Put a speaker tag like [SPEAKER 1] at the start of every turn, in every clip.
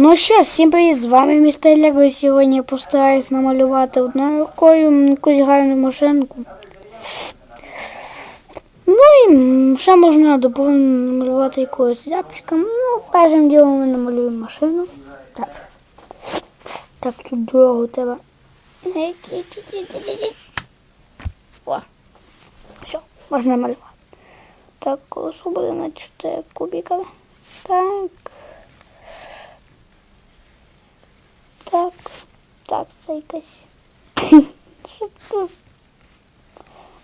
[SPEAKER 1] Ну що, всім привіт, з вами містер Лего. І Сьогодні я постараюсь намалювати одною рукою якусь гарну машинку. Ну і ще можна доповнити намалювати якогось ляпчиком. Ну, першим ділом ми намалюємо машину. Так. Так, тут дорогу треба. О, все, можна малювати. Так, колесо на 4 кубіка. Так. Так, так, це якась. Що це?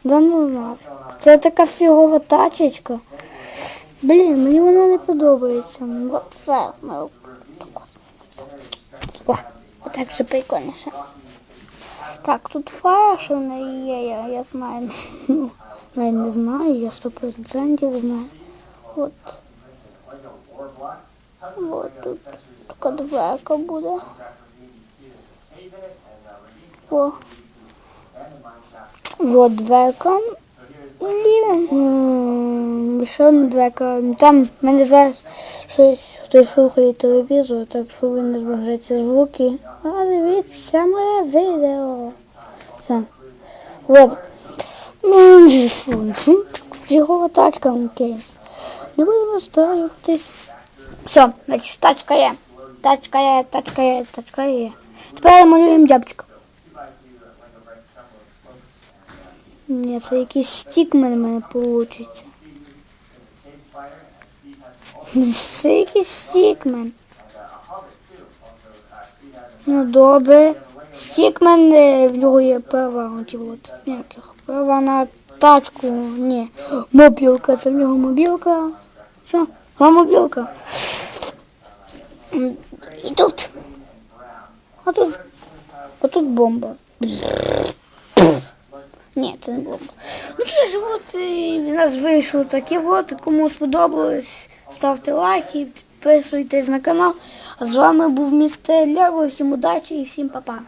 [SPEAKER 1] Да ну нафіг. Це така фігова тачечка. Блін, мені вона не подобається. Оце. О, отак вже прикольніше. Так, тут фара, що неї є, я, я знаю. Я не знаю, я сто процентів знаю. От. От тут така дверка буде. Вот дверка. І дверка. Ну, Там мене зараз щось хтось слухає телевізор, так що ви не зможете звуки. А дивіться моє відео. Все. Вот. Фігова тачка, окей. Не будемо старюватись. Все, значить, тачка є. Тачка є, тачка є, тачка є. Тепер малюємо дябчика. Ні, це якийсь стікмен в мене вийде. Це якийсь стікмен. Ну добре. Стікмен е, в нього є права. Оті от, ніяких права на тачку. Ні. Мобілка, це в нього мобілка. Що? А мобілка. І тут. А тут. А тут бомба. Ні, це не було. Ну що ж, от е, в нас вийшло таке. От. Кому сподобалось, ставте лайки, підписуйтесь на канал. А з вами був містер Ляво. Всім удачі і всім па-па.